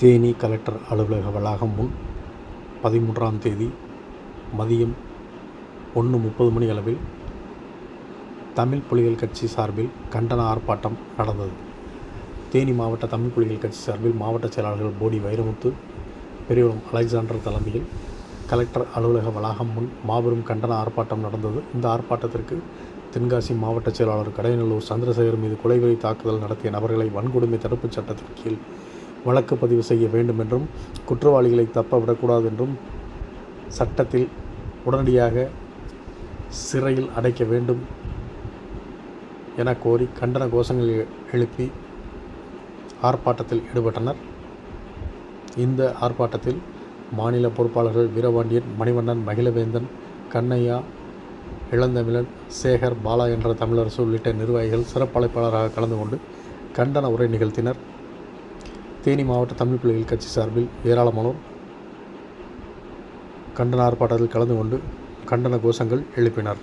Theni collector அலுவலக வளாகம் முன் பதிமூன்றாம் தேதி மதியம் ஒன்று முப்பது மணி அளவில் தமிழ் புலிகள் கட்சி சார்பில் கண்டன ஆர்ப்பாட்டம் நடந்தது. தேனி மாவட்ட தமிழ் புலிகள் கட்சி சார்பில் மாவட்ட செயலாளர்கள் போடி வைரமுத்து பெரியவரம் அலெக்சாண்டர் தலைமையில் கலெக்டர் அலுவலக வளாகம் முன் மாபெரும் கண்டன ஆர்ப்பாட்டம் நடந்தது. இந்த ஆர்ப்பாட்டத்திற்கு தென்காசி மாவட்ட செயலாளர் கடையநல்லூர் சந்திரசேகர் மீது கொலைவெறி தாக்குதல் நடத்திய நபர்களை வன்கொடுமை தடுப்புச் சட்டத்தின் கீழ் வழக்கு பதிவு செய்ய வேண்டும் என்றும் குற்றவாளிகளை தப்ப விடக்கூடாது என்றும் சட்டத்தில் உடனடியாக சிறையில் அடைக்க வேண்டும் என கோரி கண்டன கோஷங்களை எழுப்பி ஆர்ப்பாட்டத்தில் ஈடுபட்டனர். இந்த ஆர்ப்பாட்டத்தில் மாநில பொறுப்பாளர்கள் வீரபாண்டியன் மணிவண்ணன் மகிழவேந்தன் கண்ணையா இளந்தமிழன் சேகர் பாலா என்ற தமிழரசு உள்ளிட்ட நிர்வாகிகள் சிறப்பழைப்பாளராக கலந்து கொண்டு கண்டன உரை நிகழ்த்தினர். தேனி மாவட்ட தமிழ் பிள்ளைகள் கட்சி சார்பில் ஏராளமானோர் கண்டன ஆர்ப்பாட்டத்தில் கலந்து கொண்டு கண்டன கோஷங்கள் எழுப்பினர்.